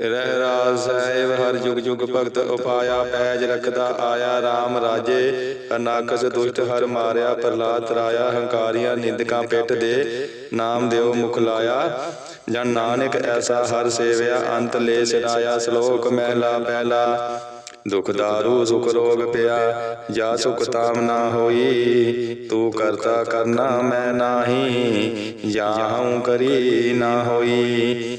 ਰਹਿ ਰਾਜ ਸਾਹਿਬ, ਹਰ ਜੁਗ ਜੁਗ ਭਗਤ ਉਪਾਇਆ, ਪੈਜ ਰਖਦਾ ਆਇਆ RAM ਰਾਜੇ। ਅਨਾਕਸ ਦੁਸ਼ਟ ਹਰ ਮਾਰਿਆ ਪ੍ਰਲਾਦ ਤਰਾਇਆ ਹੰਕਾਰੀਆਂ ਨਿੰਦਕਾਂ ਪਿੱਠ ਦੇ ਨਾਮ ਦਿਓ ਮੁਖ ਲਾਇਆ। ਜਨ ਨਾਨਕ ਐਸਾ ਹਰ ਸੇਵਿਆ, ਅੰਤ ਲੈ ਸਿਰਾਇਆ, ਸ਼ਲੋਕ ਮਹਿਲਾ ਪਹਿਲਾ। ਦੁਖ ਦਾਰੂ, ਸੁਖ ਰੋਗ ਪਿਆ, ਜਾ ਸੁਖ ਤਾਮ ਨਾ ਹੋਈ। ਤੂੰ ਕਰਤਾ ਕਰਨਾ ਮੈਂ ਨਾਹੀ ਜਾਹਉ ਕਰੀ ਨਾ ਹੋਈ।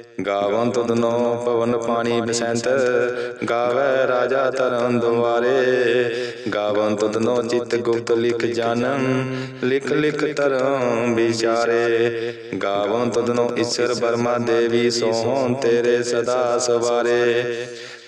ਗਾਵਨ ਤੁਧਨੋ ਪਵਨ ਪਾਣੀ ਬਸੰਤ, ਗਾਵੇ ਰਾਜਾ ਤਰਨ ਦੁਆਰੇ। ਗਾਵਨ ਤੁਧਨੋ ਚਿਤ ਗੁਪਤ ਲਿਖ ਜਾਨੰ ਲਿਖ ਲਿਖ ਤਰੰ ਵਿਚਾਰੇ। ਗਾਵਨ ਤੁਧਨੋ ਈਸ਼ਰ ਬਰਮਾ ਦੇਵੀ ਸੋਹਣ ਤੇਰੇ ਸਦਾ ਸਵਾਰੇ।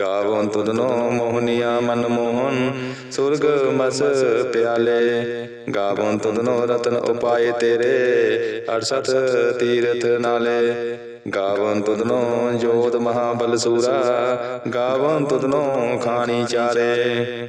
ਗਾਵਨ ਤੁਧਨੋ ਮੋਹਨੀਆ ਮਨ ਮੋਹਨ, ਸੁਰਗ ਮਸ ਪਿਆਲੇ। ਗਾਵਨ ਤੁਧਨੋ ਰਤਨ ਉਪਾਏ ਤੇਰੇ 68 ਤੀਰਥ ਨਾਲੇ। ਗਾਵਨ ਤੁਧਨੋ ਜੋਤ ਮਹਾਬਲ ਸੂਰਾ, ਗਾਵਨ ਤੁਧਨੋ ਖਾਣੀ ਚਾਰੇ।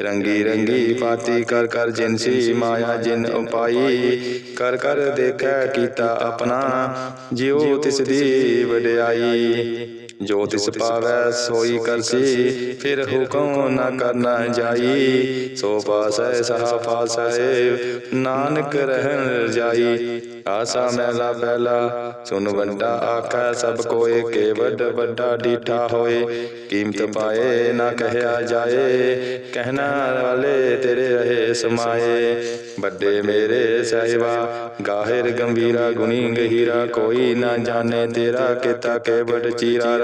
ਰੰਗੀ ਰੰਗੀ ਪਾਤੀ ਕਰ ਕਰ ਜਿਨਸੀ ਮਾਇਆ, ਜਿਨ ਉਪਾਈ, ਕਰ ਕਰ ਦੇਖੈ ਕੀਤਾ ਆਪਣਾ, ਜਿਉ ਤਿਸ ਦੀ ਵਡਿਆਈ। ਜੋ ਤਿਸ ਪਾਵੈ ਸੋਈ ਕਰਸੀ ਫਿਰ ਹੁਕਮ ਨਾ ਕਰਨਾ ਜਾਈ। ਸੋ ਪਾਸੈ ਸਹਾ ਪਾਸੈ ਨਾਨਕ ਰਹਿਣ ਜਾਈ। ਆਸਾ ਮਹਿਲਾ ਪਹਿਲਾ ਸੁਨ ਵੱਡਾ ਆਖੈ ਸਭ ਕੋਏ ਕੇ ਵੱਡ ਵੱਡਾ ਡੀਠਾ ਹੋਏ। ਕੀਮਤ ਪਾਏ ਨਾ ਕਹਿਆ ਜਾਏ। ਕਹਿਣਾ ਵਾਲੇ ਤੇਰੇ ਰਹੇ ਸਮਾਏ। ਵੱਡੇ ਮੇਰੇ ਸਹਿਬਾ ਗਾਹਿਰ ਗੰਭੀਰਾ ਗੁਣੀ ਗਹੀਰਾ ਕੋਈ ਨਾ ਜਾਣੇ ਤੇਰਾ ਕੀਤਾ ਕੇ ਵੱਡ ਚੀਰਾ।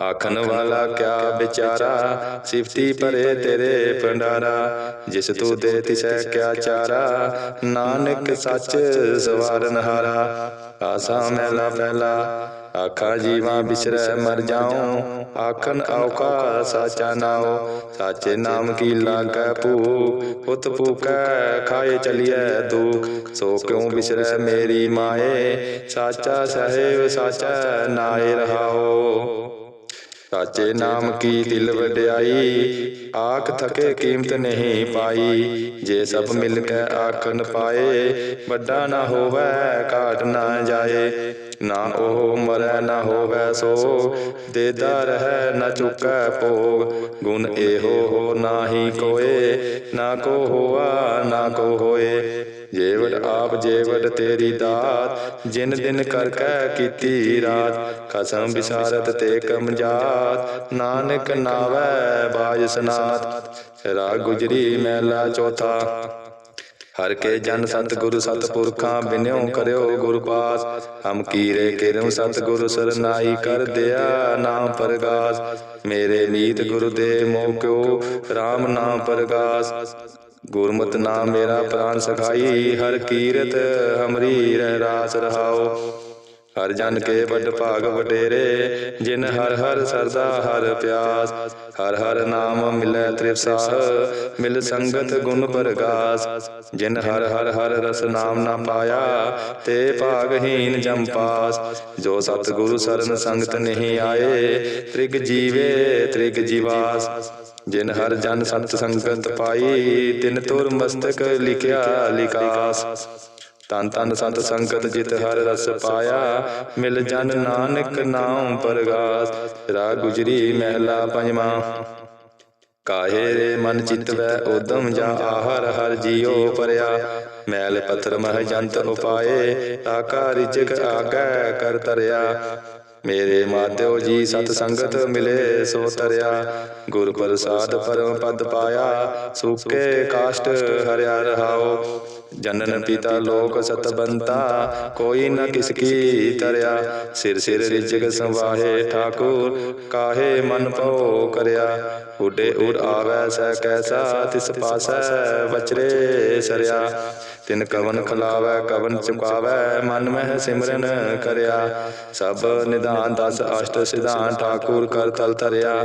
ਆਖਣ ਵਾਲਾ ਕਿਆ ਵਿਚਾਰਾ? ਸਿਫਤੀ ਭਰੇ ਤੇਰੇ ਭੰਡਾਰਾ। ਜਿਸ ਤੂੰ ਦੇ ਤਿਸੈ ਕਿਆ ਚਾਰਾ? ਨਾਨਕ ਸੱਚ ਸਵਾਰਨ ਹਾਰਾ। ਆਸਾ ਮਹਿਲਾ ਪਹਿਲਾ ਆਖਾ ਜੀਵਾ ਬਿਸਰੈ ਮਰ ਜਾਉ। ਆਖਨ ਔਕਾ ਸਾਚਾ ਨਾਉ ਸਾਚੇ ਨਾਮ ਕੀ ਲਾਗੈ ਭੂ ਉਤ ਭੂਕੈ ਖਾਏ ਚਲੀਐ ਦੁਖ। ਸੋ ਕਿਉ ਬਿਸਰੈ ਮੇਰੀ ਮਾਏ? ਸਾਚਾ ਸਹਿਬ ਸਾਚਾ ਨਾਏ ਰਹਾਓ। ਸਾਚੇ ਨਾਮ ਕੀ ਦਿਲ ਵਡਿਆਈ? ਆਖ ਥਕੇ ਕੀਮਤ ਨਹੀਂ ਪਾਈ। ਜੇ ਸਭ ਮਿਲ ਕੇ ਆਖਣ ਪਾਏ, ਵੱਡਾ ਨਾ ਹੋਵੇ, ਘਾਟ ਨਾ ਜਾਏ। ਨਾ ਉਹ ਮਰੈ, ਨਾ ਹੋਵੇ ਸੋ ਦੇਦਾ ਰਹਿ, ਨਾ ਚੁਕੈ ਭੋਗ। ਗੁਣ ਇਹੋ ਹੋ ਨਾਹੀ ਕੋਏ। ਨਾ ਕੋ ਹੋਆ, ਨਾ ਕੋ ਹੋਏ। ਜੇਵੜ ਆਪ ਜੇਵੜ ਤੇਰੀ ਦਾਤ। ਜਿਨ ਦਿਨ ਕਰ ਕੈ ਕੀਤੀ ਰਾਤ। ਖਸਮ ਵਿਸਾਰਤ ਤੇ ਕਮਜਾਤ ਨਾਨਕ ਨਾਵੈ ਬਾਜ ਸਨਾਤ। ਰਾ ਗੁਜਰੀ ਮਹਿਲਾ ਚੌਥਾ। ਹਰ ਕੇ ਜਨ ਸਤਿਗੁਰੂ ਸਤਿਪੁਰਖਾਂ ਬਿਨਿਓ ਕਰਿਓ ਗੁਰ ਪਾਸ। ਹਮ ਕੀਰੇ ਕਿਰਮ ਸਤਿਗੁਰੂ ਸਰਨਾਈ ਕਰ ਦਿਆ ਨਾਮ ਪ੍ਰਗਾਸ। ਮੇਰੇ ਮੀਤ ਗੁਰੂ ਦੇ ਮੋਹ ਕਿਉ RAM ਨਾਮ ਪ੍ਰਗਾਸ। ਗੁਰਮਤਿ ਨਾਮ ਮੇਰਾ ਪ੍ਰਾਨ ਸਖਾਈ ਹਰ ਕੀਰਤ ਹਮਰੀ ਰਹਿ ਰਾਸ ਰਹਾਓ ਹਰ ਜਨ ਕੇ ਵੱਡ ਭਾਗ ਵਡੇਰੇ ਜਿਨ ਹਰ ਹਰ ਸਰਦਾ ਹਰ ਪਿਆਸ ਹਰ ਹਰ ਨਾਮ ਮਿਲੈ ਤ੍ਰਿਪਸਾਹ ਮਿਲ ਸੰਗਤ ਗੁਣ ਪ੍ਰਗਾਸ ਜਿਨ ਹਰ ਹਰ ਹਰ ਰਸ ਨਾਮ ਨਾ ਪਾਇਆ ਤੇ ਭਾਗਹੀਨ ਜਮ ਪਾਸ ਜੋ ਸਤਿਗੁਰੂ ਸਰਨ ਸੰਗਤ ਨਹੀਂ ਆਏ ਤ੍ਰਿਗ ਜੀਵੇ ਤ੍ਰਿਗ ਜੀਵਾਸ ਜਿਨ ਹਰ ਜਨ ਸੰਤ ਸੰਗਤ ਪਾਈ, ਤਿਨ ਤੁਰ ਮਸਤਕ ਲਿਖਿਆ ਲਿਕਾਸ ਤਨ ਤਨ ਸੰਤ ਸੰਗਤ ਜਿਤ ਹਰ ਰਸ ਪਾਇਆ, ਮਿਲ ਜਨ ਨਾਨਕ ਨਾਮ ਪਰਗਾਸ। ਰਾ ਗੁਜਰੀ ਮਹਿਲਾ ਪੰਜਵਾਂ। ਕਾਹੇ ਰੇ ਮਨ ਚਿਤ ਵੈ ਉਦਮ ਜਾ ਆਹਰ ਹਰ ਜੀਉ ਪਰਿਆ। ਮੈਲ ਪੱਥਰ ਮਹ ਜੰਤ ਉਪਾਏ, ਆਕਾ ਰਿਜਕ ਆਗੈ ਕਰ ਤਰਿਆ। ਮੇਰੇ ਮਾਧਿਓ ਜੀ ਸਤ ਸੰਗਤ ਮਿਲੇ ਸੋ ਤਰਿਆ। ਗੁਰ ਪ੍ਰਸਾਦ ਪਰਮ ਪਦ ਪਾਇਆ, ਸੁਕੇ ਕਾਸ਼ਟ ਹਰਿਆ ਰਹਾਓ। ਜਨਨ ਪਿਤਾ ਲੋਕ ਸਤਬੰਤਾ, ਕੋਈ ਨ ਕਿਸ ਕੀ ਤਰਿਆ। ਸਿਰ ਸਿਰ ਰਿਜਕ ਸੰਵਾਹੇ ਠਾਕੁਰ, ਕਾਹੇ ਮਨ ਪਉ ਕਰਿਆ। ਉਡੇ ਉਡ ਆਵੈ ਸੈ ਕੈਸਾ, ਤਿਸ ਪਾਸੈ ਵਚਰੇ ਸਰਿਆ। ਤਿਨ ਕਵਨ ਖਲਾਵੈ, ਕਵਨ ਚੁਕਾਵੈ, ਮਨ ਮਹਿ ਸਿਮਰਨ ਕਰਿਆ। ਸਭ ਨਿਧਾਨ ਦਸ ਅਸ਼ਟ ਸਿਧਾਨ, ਠਾਕੁਰ ਕਰ ਤਲ ਤਰਿਆ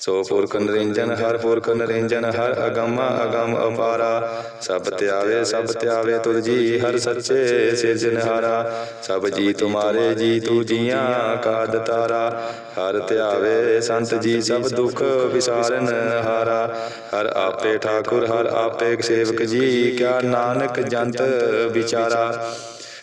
ਸੋ ਪੁਰਖ ਨਿਰੰਜਨ ਹਰ ਪੁਰਖ ਨਿਰੰਜਨ ਹਰ ਅਗਮ ਅਗਮ ਅਪਾਰਾ। ਸਭ ਧਿਆਵੇ ਸਭ ਧਿਆਵੇ ਤੁਧ ਜੀ ਹਰ ਸੱਚੇ ਸਿਰਜਨਹਾਰਾ ਸਭ ਜੀ ਤੁਮਾਰੇ ਜੀ ਤੂ ਜੀਆਂ ਕਾ ਦਤਾਰਾ ਹਰ ਧਿਆਵੇ ਸੰਤ ਜੀ ਸਭ ਦੁਖ ਵਿਸਾਰਨ ਹਾਰਾ। ਹਰ ਆਪੇ ਠਾਕੁਰ ਹਰ ਆਪੇ ਸੇਵਕ ਜੀ ਕਿਆ ਨਾਨਕ ਜੰਤ ਵਿਚਾਰਾ।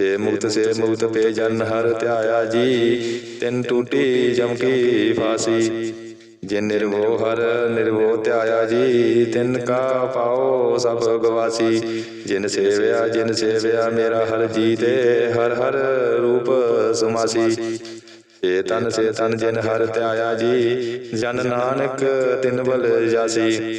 ਏ ਮੁਕਤ ਸੇ ਮੁਕਤ ਪੇ ਜਨ ਹਰ ਧਿਆਇਆ ਜੀ। ਤਿਨ ਟੂਟੀ ਜਮ ਫਾਸੀ। ਜਿਨ ਨਿਰਭਉ ਹਰ ਨਿਰਭਉ ਧਿਆਇਆ ਜੀ, ਤਿਨ ਕਾ ਪਾਓ ਸਭ ਗਵਾਸੀ। ਜਿਨ ਸੇਵਿਆ ਜਿਨ ਸੇਵਿਆ ਮੇਰਾ ਹਰ ਜੀ ਤੇ ਹਰ ਹਰ ਰੂਪ ਸੁਮਾਸੀ। ਸੇ ਤਨ ਸੇ ਤਨ ਜਿਨ ਹਰ ਧਿਆਇਆ ਜੀ, ਜਨ ਨਾਨਕ ਤਿਨ ਬਲ ਜਾਸੀ।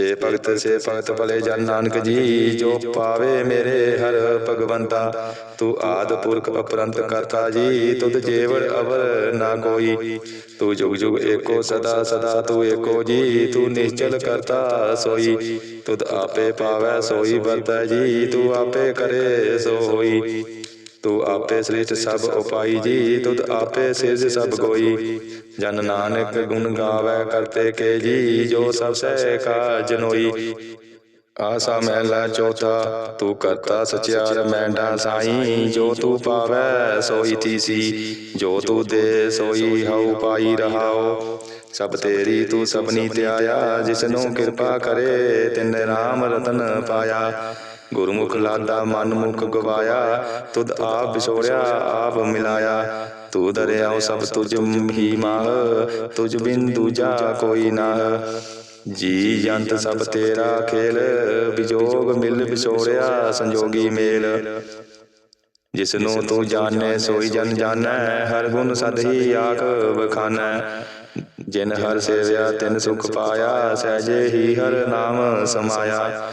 ਸੇ ਭਗਤ ਸੇ ਭਗਤ ਭਲੇ ਜਨ ਨਾਨਕ ਜੀ, ਜੋ ਪਾਵੇ ਮੇਰੇ ਹਰ ਭਗਵੰਤਾ, ਤੂੰ ਆਦ ਪੁਰਖ ਅਪਰੰਤ ਕਰਤਾ ਜੀ, ਤੁਧ ਜੇਵੜ ਅਵਰ ਨਾ ਕੋਈ। ਤੂੰ ਜੁਗ ਜੁਗ ਏਕੋ ਸਦਾ ਸਦਾ ਤੂੰ ਏਕੋ ਜੀ, ਤੂੰ ਨਿਸ਼ਚਲ ਕਰਤਾ ਸੋਈ। ਤੁਧ ਆਪੇ ਪਾਵੈ ਸੋਈ, ਵਰਤੈ ਜੀ, ਤੂੰ ਆਪੇ ਕਰੇ ਸੋ ਹੋਈ ਤੂੰ ਆਪੇ ਸ੍ਰਿਸ਼ਟ ਸਭ ਉਪਾਈ ਜੀ ਤੁਧ ਆਪੇ ਸਿਰਜ ਸਭ ਕੋਈ ਜਨ ਨਾਨਕ ਗੁਣ ਗਾਵੇ ਕਰਤੇ ਕੇ ਜੀ, ਜੋ ਸਭ ਸਹਿ ਕਾ ਆਸਾ ਮਹਿਲਾ ਚੌਥਾ, ਤੂੰ ਕਰਤਾ ਸਚਿਆਰ ਮੈਂਡਾ ਸਾਈ, ਜੋ ਤੂੰ ਪਾਵੈ ਸੋਈ ਤੀਸੀ। ਜੋ ਤੂੰ ਦੇ ਸੋਈ ਹਉ ਪਾਈ ਰਹਾਓ ਸਭ ਤੇਰੀ ਤੂੰ ਸਭਨੀ ਧਿਆਇਆ ਜਿਸਨੂੰ ਕਿਰਪਾ ਕਰੇ, ਤਿਨ ਰਾਮ ਰਤਨ ਪਾਇਆ। ਗੁਰਮੁਖ ਲਾਦਾ ਮਨ ਮੁਖ ਗਵਾਇਆ, ਤੁਧ ਆਪ ਵਿਛੋੜਿਆ, ਆਪ ਮਿਲਾਇਆ। ਤੂੰ ਦਰਿਆਉ ਸਭ ਤੁਝ ਹੀ ਮਾਹ ਤੁਝ ਬਿਨ ਦੂਜਾ ਕੋਈ ਨਾ। ਜੀ ਜੰਤ ਸਭ ਤੇਰਾ ਖੇਲ, ਵਿਜੋਗ ਮਿਲ ਵਿਛੋੜਿਆ ਸੰਜੋਗੀ ਮੇਲ। ਜਿਸ ਨੂੰ ਤੂੰ ਜਾਣੈ, ਸੋਈ ਜਨ ਜਾਣੈ, ਹਰ ਗੁਣ ਸਦ ਹੀ ਆਖ ਬਖਾਨੈ ਜਿਨ ਹਰ ਸੇਵਿਆ, ਤਿਨ ਸੁਖ ਪਾਇਆ, ਸਹਿਜੇ ਹੀ ਹਰ ਨਾਮ ਸਮਾਇਆ।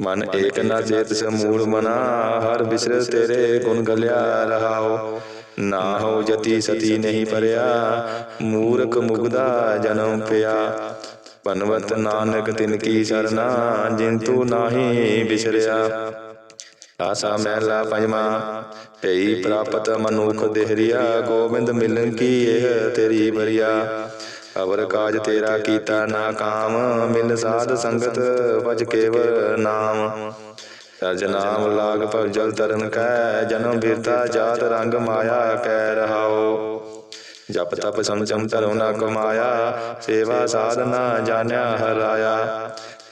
ਮਨ ਏਕ ਨਾ ਚੇਤ ਸਮੂਲ ਮਨਾ ਹਰ ਬਿਸਰ ਤੇਰੇ ਗੁਣ ਗਲਿਆ ਰਹਾਓ। ਨਾ ਹੋ ਜਤੀ ਸਤੀ ਨਹੀਂ ਪਰਿਆ ਮੂਰਖ ਮੁਗਦਾ ਜਨਮ ਪਿਆ। ਬਨਵਤ ਨਾਨਕ ਤਿਨ ਕੀ ਸਰਨਾ ਜਿਨ ਤੂ ਨਾਹੀ ਬਿਸਰਿਆ। ਆਸਾ ਮਹਿਲਾ ਪੰਜਵਾਂ ਭਈ ਪ੍ਰਾਪਤ ਮਨੁਖ ਦੇਹਰੀਆ ਗੋਬਿੰਦ ਮਿਲਨ ਕੀ ਇਹ ਤੇਰੀ ਬਰੀਆ। ਅਵਰ ਕਾਜ ਤੇਰਾ ਕੀਤਾ ਨਾ ਕਾਮ ਮਿਲ ਸਾਧ ਸੰਗਤ ਭਜ ਕੇਵਲ ਨਾਮ। ਸਰਜ ਨਾਮ ਲਾਗ ਭਵ ਜਲ ਤਰਨ ਕੈ ਜਨਮ ਬਿਰਤਾ ਜਾਤ ਰੰਗ ਮਾਇਆ ਕੈ ਰਹਾਓ। ਜਪ ਤਪ ਸੰਜਮ ਧਰੋ ਨਾ ਕਮਾਇਆ ਸੇਵਾ ਸਾਧਨਾ ਜਾਣਿਆ ਹਰਾਇਆ।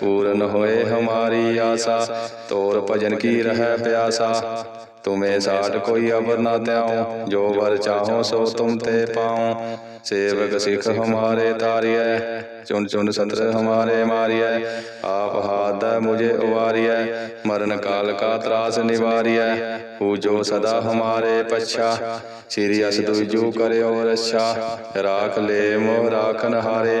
ਪੂਰਨ ਹੋਏ ਹਮਾਰੀ ਆਸਾ, ਤੋਰ ਭਜਨ ਕੀ ਰਹਿ ਪਿਆਸਾ। ਤੁਮੇ ਸਾਟ ਕੋਈ ਅਵਰ ਨਾ ਤਿਆਉ ਜੋ ਵਰ ਚਾਹੋ ਸੋ ਤੁਮ ਤੇ ਪਾਉ। ਸੇਵਕ ਸਿਖ ਹਮਾਰੇ ਤਾਰਿਐ ਚੁਨ ਚੁਨ ਸਤਰ ਹਮਾਰੇ ਮਾਰਿਐ। ਆਪ ਹਾਥ ਮੁਝੇ ਉਵਾਰਿਐ, ਮਰਨ ਕਾਲ ਕਾ ਤਰਾਸ ਨਿਵਾਰਿਐ। ਹੂ ਜੋ ਸਦਾ ਹਮਾਰੇ ਪਛਾ, ਸ੍ਰੀ ਅਸ ਦੁਜੂ ਕਰਿਓ ਰਛਾ। ਰਾਖ ਲੈ ਮੋਹ ਰਾਖਨ ਹਾਰੇ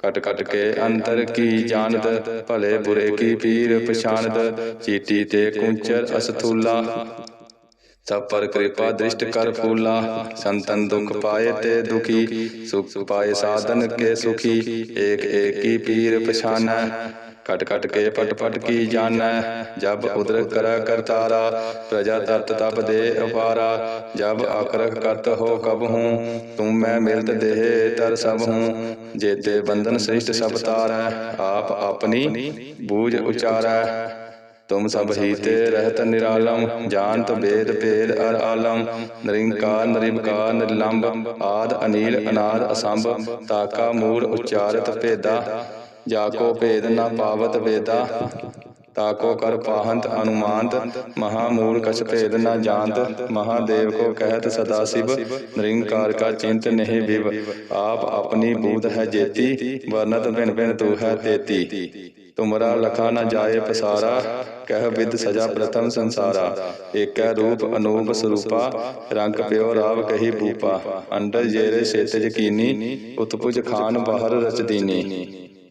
ਕਟ ਕਟ ਕੇ ਅੰਤਰ ਕੀ ਜਾਣਦ ਭਲੇ ਬੁਰੇ ਕੀ ਪੀਰ ਪਛਾਨਦ ਚੀਟੀ ਤੇ ਕੁੰਚਰ ਅਸਥੂਲਾ। ਸਭ ਪਰ ਕਿਰਪਾ ਦ੍ਰਿਸ਼ਟ ਕਰ ਫੂਲਾ। ਸੰਤਨ ਦੁਖ ਪਾਏ ਤੇ ਦੁਖੀ। ਸੁਖ ਪਾਏ ਸਾਧਨ ਕੇ ਸੁਖੀ। ਏਕ ਏਕ ਕੀ ਪੀਰ ਪਛਾਨੈ ਕਟ ਕਟ ਕੇ ਪਟ ਪਟ ਕੀ ਜਾਣੈ? ਜਬ ਉਦਰ ਕਰ ਕਰਤਾਰਾ ਪ੍ਰਜਾ ਤਤ ਤਪ ਦੇ ਅਪਾਰਾ। ਜਬ ਆਕਰਖ ਕਰਤ ਹੋ ਕਬ ਹੂੰ ਤੁਮ ਮੈਂ ਮਿਲਤ ਦੇਹ ਤਰ ਸਭ ਹੂੰ ਜੇਤੇ ਬੰਧਨ ਸ੍ਰਿਸ਼ਟ ਸਭ ਤਾਰੈ ਆਪ ਆਪਣੀ ਬੂਝ ਉਚਾਰੈ। ਤੁਮ ਸਭ ਹੀ ਤੇ ਰਹਿਤ ਨਿਰਾਲਮ ਜਾਣਤ ਬੇਦ ਭੇਦ ਅਰ ਆਲਮ। ਨਰਿੰਕਾਰ ਨਰਿਮਕਾਰ ਨਿਰਲੰਬ ਆਦ ਅਨੀਲ ਅਨਾਦ ਅਸੰਭ ਤਾਕਾ ਮੂੜ ਉਚਾਰਤ ਭੇਦਾ। ਜਾਕੋ ਭੇਦ ਨਾ ਪਾਵਤ ਵੇਦਾ ਤਾਕੋ ਕਰ ਪਾਹੰਤ ਅਨੁਮਾਨਤ ਮਹਾਮੂਲ ਕਛ ਭੇਦ ਨਾ ਜਾਣਤ ਮਹਾਦੇਵ ਕੋ ਕਹਿਤ ਸਦਾ ਸਿਵ ਨਿਰੰਕਾਰ ਕਾ ਚਿੰਤ ਨਹੀਂ ਵਿਵ। ਆਪ ਆਪਣੀ ਬੂਧ ਹੈ ਜੇਤੀ ਵਰਨਤ ਭਿਨ ਭਿਨ ਤੂ ਹੈ ਤੇਤੀ। ਤੁਮਰਾ ਲਖਾ ਨ ਜਾਏ ਪਸਾਰਾ ਕਹਿ ਵਿਦ ਸਜਾ ਪ੍ਰਥਮ ਸੰਸਾਰਾ। ਏਕੈ ਰੂਪ ਅਨੂਪ ਸਰੂਪਾ ਰੰਗ ਪਿਓ ਰਾਵ ਕਹੀ ਭੂਪਾ। ਅੰਡਰ ਜੇਰੇ ਛੇਤਜ ਕੀਨੀ ਉਤਪੁਜ ਖਾਨ ਬਾਹਰ ਰਚ ਦੀਨੀ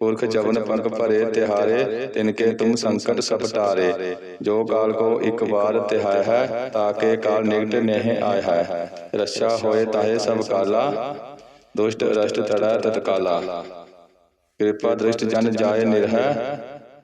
ਪੁਰਖ ਜਵਨ ਪੰਖ ਭਰੇ ਤਿਹਾਰੇ ਤਿਨਕੇ ਤੁਮ ਸੰਕਟ ਸਭ ਟਾਰੇ। ਜੋ ਕਾਲ ਕੋ ਇੱਕ ਵਾਰ ਤਿਹਾਇ ਹੈ ਤਾਕੇ ਕਾਲ ਨਿਕਟ ਨਹਿ ਆਇ ਹੈ। ਰਛਾ ਹੋਏ ਤਾਹੇ ਸਭ ਕਾਲਾ ਦੁਸ਼ਟ ਰਸ਼ਟ ਤੜਾ ਤਤਕਾਲਾ। ਕਿਰਪਾ ਦ੍ਰਿਸ਼ਟ ਜਨ ਜਾਏ ਨਿਰਹਿ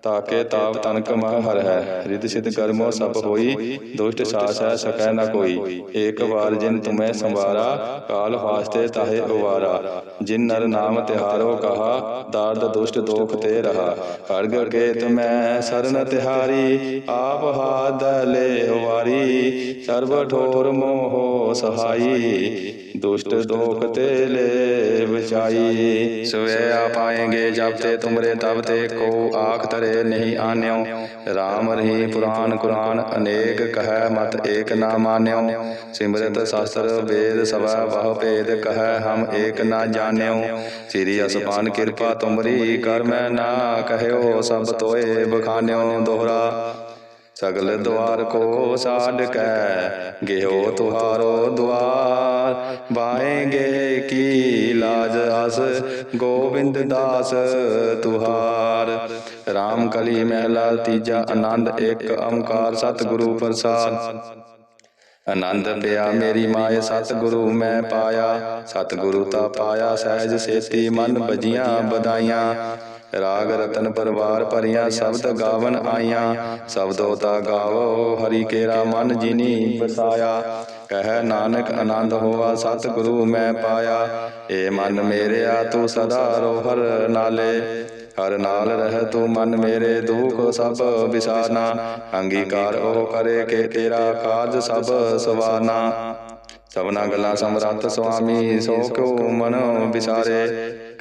ਤਾਕੇ ਤਾਪ ਤਨਕ ਮਹ ਹਰ ਹੈ। ਰਿਦ ਸਿਧ ਕਰਮੋ ਸਭ ਹੋਈ। ਦੁਸ਼ਟ ਸਾਸ ਹੈ ਸਕੈ ਨ ਕੋਈ। ਏਕ ਵਾਰ ਜਿਨ ਤੁਮੈ ਸੰਵਾਰਾ ਕਾਲ ਫਾਸਤੇ ਤਾਹੇ ਉਵਾਰਾ। ਜਿਨ ਨਰ ਨਾਮ ਤਿਹਾਰੋ ਕਹਾ ਦਾਰਦ ਦੁਸ਼ਟ ਦੋਖ ਤੇ ਰਹਾ। ਖੜਗ ਕੇ ਤੁਮੈ ਸਰਨ ਤਿਹਾਰੀ ਆਪ ਹਾਦ ਲੈ ਵਾਰੀ ਸਰਬ ਠੋਰ ਮੋਹ ਸਹਾਈ। ਦੁਸ਼ਟ ਦੋਖ ਤੇ ਲੈ ਬਚਾਈ ਸਵੇ ਆ ਪਾਏਗੇ ਜਬ ਤੇ ਤੁਮਰੇ ਤਬ ਤੇ ਕੋ ਆਖ ਤਰੇ ਨਹੀਂ ਆਨਿਓ। RAM ਰਹੀ ਪੁਰਾਨ ਕੁਰਾਨ, ਅਨੇਕ ਕਹੈ ਮਤ ਏਕ ਨਾ ਮਾਨਿਓ। ਸਿਮਰਤ ਸ਼ਾਸਤਰ ਵੇਦ ਸਭਾ ਬਹੁ ਭੇਦ ਕਹੈ ਹਮ ਏਕ ਨਾ ਜਾਣਿਓ। ਸ੍ਰੀ ਅਸਪਾਨ ਕਿਰਪਾ ਤੁਮਰੀ ਕਰ ਮੈਂ ਨਾ ਕਹਿਓ, ਸਭ ਤੋਏ ਬਖਾਨਿਓ ਦੋਹਰਾ। ਸਗਲ ਦੁਆਰ ਕੋ ਸਾਡ ਕੈ ਗਿਓ ਤੁਹਾਰੋ ਦੁਆਰ ਬਾਏਗੇ ਕੀ ਲਾਜ ਅਸ, ਗੋਬਿੰਦ ਦਾਸ ਤੁਹਾਰ। RAM ਕਲੀ ਮਹਿਲਾ ਤੀਜਾ ਆਨੰਦ ਇੱਕ ਓੰਕਾਰ ਸਤਿਗੁਰੂ ਪ੍ਰਸਾਦ। ਆਨੰਦ ਪਿਆ ਮੇਰੀ ਮਾਏ ਸਤਿਗੁਰੂ, ਮੈਂ ਪਾਇਆ। ਸਤਿਗੁਰੂ ਤਾ ਪਾਇਆ ਸਹਿਜ ਸੇਤੀ, ਮਨ ਬਜੀਆਂ ਬਦਾਈਆਂ ਰਾਗ ਰਤਨ ਪਰਵਾਰ ਭਰੀਆਂ, ਸ਼ਬਦ ਗਾਵਨ ਆਈਆਂ। ਸ਼ਬਦੋ ਤਾ ਗਾਵੋ, ਹਰੀ ਕੇਰਾ ਮਨ ਜਿਨੀ ਵਸਾਇਆ। ਕਹਿ ਨਾਨਕ ਆਨੰਦ ਹੋਆ, ਸਤਿਗੁਰੂ ਮੈਂ ਪਾਇਆ। ਏ ਮਨ ਮੇਰਿਆ, ਤੂੰ ਸਦਾ ਰੋਹਰ ਨਾਲੇ। ਹਰ ਨਾਲ ਰਹਿ ਤੂੰ ਮਨ ਮੇਰੇ ਦੁਖ ਸਭ ਵਿਸਾਰਨਾ। ਅੰਗੀਕਾਰ ਉਹ ਕਰੇ ਕਿ ਤੇਰਾ ਕਾਰਜ ਸਭ ਸਵਾਰਨਾ। ਸਭਨਾ ਗੱਲਾਂ ਸਮਰੱਥ ਸੁਆਮੀ, ਸੋ ਕਿਉ ਮਨ ਵਿਸਾਰੇ?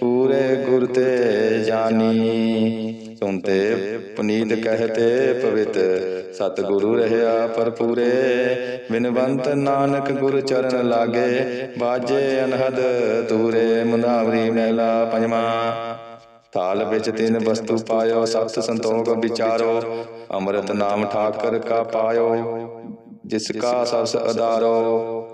ਪੂਰੇ ਗੁਰ ਤੇ ਜਾਨੀ। ਸੁਨਤੇ ਪੁਨੀਤ ਕਹਤੇ ਪਵਿੱਤ, ਸਤਿਗੁਰੂ ਰਹਿਆ ਪਰਪੂਰੇ ਬਿਨਵੰਤ ਨਾਨਕ ਗੁਰ ਚਰਨ ਲਾਗੇ, ਬਾਜੇ ਅਨਹਦ ਦੂਰੇ ਮੁਨਾਵਰੀ ਮਹਿਲਾ ਪੰਜਵਾ। ਥਾਲ ਵਿੱਚ ਤਿੰਨ ਵਸਤੂ ਪਾਇਓ, ਸਤ ਸੰਤੋਖ ਵਿਚਾਰੋ। ਅੰਮ੍ਰਿਤ ਨਾਮ ਠਾਕਰ ਕਾ ਪਾਇਓ, ਜਿਸ ਕਾ ਸਬਸ ਅਦਾਰੋ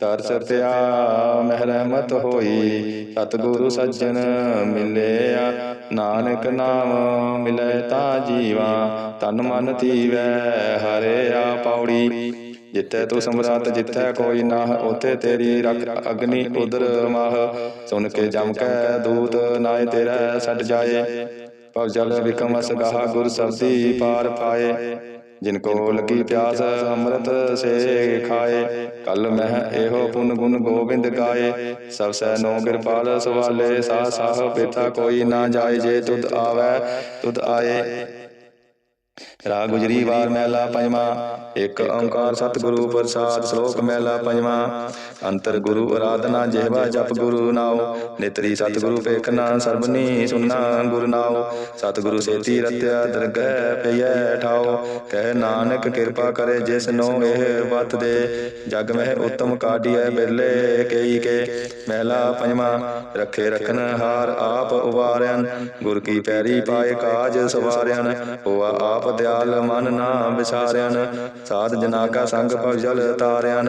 ਤਰਸ ਪਿਆ ਮਹਿ ਰਹਿਮਤ ਹੋਈ, ਸਤਿਗੁਰੂ ਸੱਜਣ ਮਿਲਿਆ। ਨਾਨਕ ਨਾਮ ਮਿਲੇ ਤਾਂ ਜੀਵਾ, ਤਨ ਮਨ ਧੀਵੈ ਹਰਿਆ ਪੌੜੀ। ਜਿੱਥੇ ਤੂੰ ਸਮਰਾਤ ਜਿੱਥੇ ਕੋਈ ਨਾ ਉਥੇ ਤੇਰੀ ਰਖ ਅਗਨੀ ਉਦਰ ਮਾਹ। ਸੁਣ ਕੇ ਜਮ ਕੈ ਦੂਤ, ਨਾਏ ਤੇਰਾ ਛੱਡ ਜਾਏ। ਭਵ ਜਲ ਵਿਕਮ ਗਾਹ ਗੁਰ ਸਬਦੀ ਪਾਰ ਪਾਏ। ਜਿਨ ਕੋ ਲਗੀ ਪਿਆਸ, ਅੰਮ੍ਰਿਤ ਸੇ ਖਾਏ। ਕਲ ਮਹਿ ਇਹੋ ਪੁਨ ਗੁਣ ਗੋਬਿੰਦ ਗਾਏ। ਸਭ ਸੈ ਨੋ ਕਿਰਪਾਲ, ਸਵਾਲੇ ਸਾ ਸਾਹ ਪਿਤਾ ਕੋਈ ਨਾ ਜਾਏ, ਜੇ ਤੁਧ ਆਵੈ, ਤੁਧ ਆਏ। ਰਾਗ ਗੁਜਰੀ ਵਾਰ ਮਹਿਲਾ ਪੰਜਵਾ ਇੱਕ ਓੰਕਾਰ ਸਤਿਗੁਰੂ ਪ੍ਰਸਾਦ ਸ਼ਲੋਕ ਮਹਿਲਾ ਪੰਜਵਾ। ਅੰਤਰ ਗੁਰੂ ਆਰਾਧਨਾ ਜਿਹਵਾ ਜਪ ਗੁਰੂ ਨਾਉ। ਨਿਤਰੀ ਸਤਿਗੁਰੂ ਵੇਖਣਾ ਸਰਬਨੀ ਸੁਨਣਾ ਗੁਰ ਨਾਉ। ਸਤਿਗੁਰੂ ਸੇਤੀ ਰਤਿਆ ਦਰਗਹਿ ਪਈਐ ਠਾਉ। ਕਹਿ ਨਾਨਕ ਕਿਰਪਾ ਕਰੇ ਜਿਸ ਨੂੰ ਇਹ ਵਤ ਦੇ। ਜਗ ਮਹਿ ਉਤਮ ਕਾਢੀਐ ਬਿਰਲੇ ਕਈ ਕੇ। ਮਹਿਲਾ ਪੰਜਵਾ ਰੱਖੇ ਰਖਨ ਹਾਰ ਆਪ ਵਾਰਿਆਨ ਗੁਰ ਕੀ ਪੈਰੀ ਪਾਏ ਕਾਜ ਸਵਾਰਿਆਨ ਹੋਆ ਆਪ ਦਿਆਲ ਮਨ ਨਾ ਵਿਸਾਰਿਆਨ ਸਾਧ ਜਨਾ ਕਾ ਸੰਗ ਭਵ ਜਲ ਤਾਰਿਆਨ